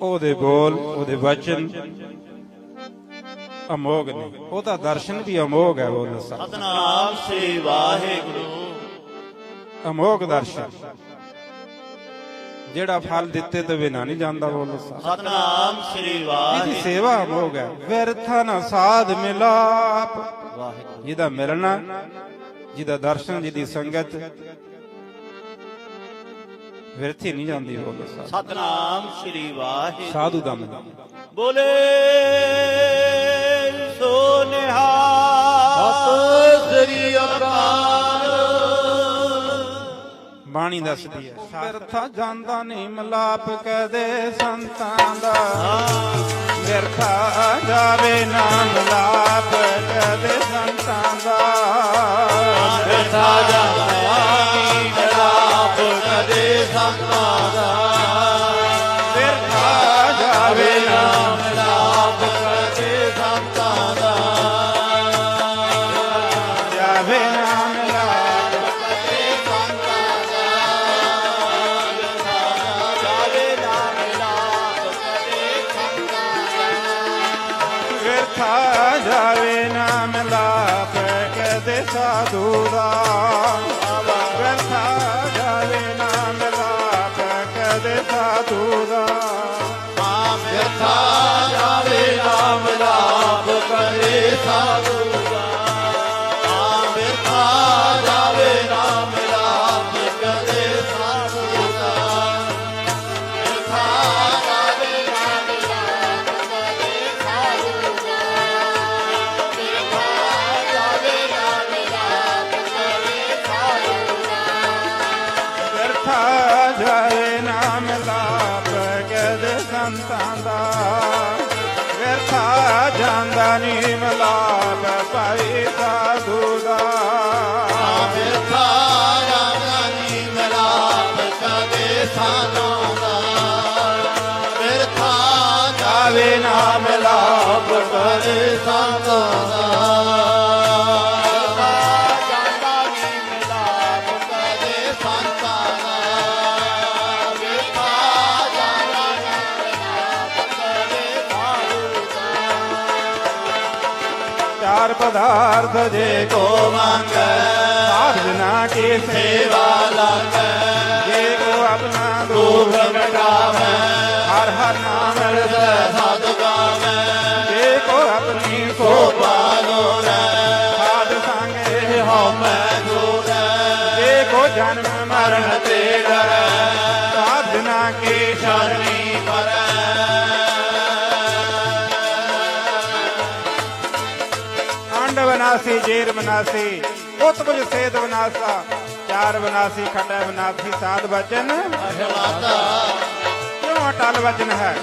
ਉਹਦੇ ਬੋਲ ਉਹਦੇ ਵਚਨ ਅਮੋਗ ਨੇ। ਉਹਦਾ ਦਰਸ਼ਨ ਵੀ ਅਮੋਗ ਹੈ ਬੋਲ ਸਤਨਾਮ ਸ੍ਰੀ ਵਾਹਿਗੁਰੂ। ਅਮੋਗ ਦਰਸ਼ਨ। ਜਿਹੜਾ ਫਲ ਦਿੱਤੇ ਤੋਂ ਬਿਨਾ ਨਹੀਂ ਜਾਂਦਾ ਬੋਲ ਸਤਨਾਮ ਸ੍ਰੀ ਇਹਦੀ ਵਾਹਿਗੁਰੂ। ਸੇਵਾ ਅਮੋਗ ਹੈ। ਵਿਰਥਾ ਨਾ ਸਾਧ ਮਿਲਾਪ। ਵਾਹਿਗੁਰੂ ਜਿਹਦਾ ਮਿਲਣਾ ਜਿਹਦਾ ਦਰਸ਼ਨ ਜਿਹਦੀ ਸੰਗਤ ਵਿਰਥੀ ਨਹੀਂ ਜਾਂਦੀ ਬੋਲ ਸਾ ਸਤਨਾਮ ਸ੍ਰੀ ਵਾਹਿਗੁਰੂ। ਸਾਧੂ ਦਾ ਮਿਲਣਾ ਬੋਲੇ ਸੋ ਨਿਹਾਲ ਸਤਿ ਸ੍ਰੀ ਅਕਾਲ। ਬਾਣੀ ਦੱਸਦੀ ਹੈ। ਵਿਰਥਾ ਜਾਂਦਾ ਨਹੀਂ ਮਲਾਪ ਕਦੇ ਸੰਤਾਂ ਦਾ। ਵਿਰਥਾ ਜਾਵੇ ਨਾ ਮਲਾਪ ਕਦੇ ਸੰਤਾਂ ਦਾ। ਬਿਰਥਾ ਜਾਣੀ ਜਾਵੇ ਨਾ ਮਲਾਪ ਜਾਵੇ ਨਾ ਮਿਲਾਪ ਕਦੇ ਵਿਰਥਾ ਜਾਵੇ ਨਾ ਮਲਾਪ ਕਦੇ ਸਾਧੂ ਦਾ ਦਾ ਵਿਰਥਾ ਜਾਏ ਨਾ ਮਿਲਾਪ ਕਦੇ ਸੰਤਾਂ ਦਾ। ਵਿਰਥਾ ਜਾਂਦਾ ਨਹੀਂ ਮਿਲਾਪ ਭਾਈ ਸਾਧੂ ਦਾ। ਬਿਰਥਾ ਜਾਣਾ ਨੀ ਮਿਲਾਪ ਕਦੇ ਸਾਨੋਂ ਦਾ। ਬਿਰਥਾ ਜਾਵੇ ਨਾ ਮਿਲਾਪ ਕਦੇ ਸਾਨੋਂ ਚਾਰ ਪਦਾਰਥ ਜੇ ਕੋ ਮੰਗੈ, ਸਾਧ ਕੀ ਸੇਵਾ ਲਾਗੈ। ਜੇ ਕੋ ਆਪਣਾ ਦੁਖ ਦੁਖ ਹਰ ਹਰ ਨਾਮ ਹਿਰਦੈ ਸਤ ਗਾਵੈ। ਜੇ ਕੋ ਆਪਣੀ ਸੋ ਸੋ ਸਾਧ ਸੰਗੇ ਹਉ ਮੈਂ ਜੋੜੈ। ਜੇ ਕੋ ਜਨਮ ਮਰਨ ਤੇ ਡਰੈ ਸਾਧਨਾ ਕੀ ਸ਼ਰਣੀ ਅੰਡ ਬਨਾਸੀ ਜੇਰ ਬਨਾਸੀ ਉਤ ਕੁਝ ਸੇਤ ਬਨਾਸਾ ਚਾਰ ਬਨਾਸੀ ਖਟੈ ਬਨਾਸੀ ਸਾਧ ਬਚਨ ਅਸ਼ਵਾਤਾ ਕਿਉਂ ਅਟਲ ਵਚਨ ਹੈ?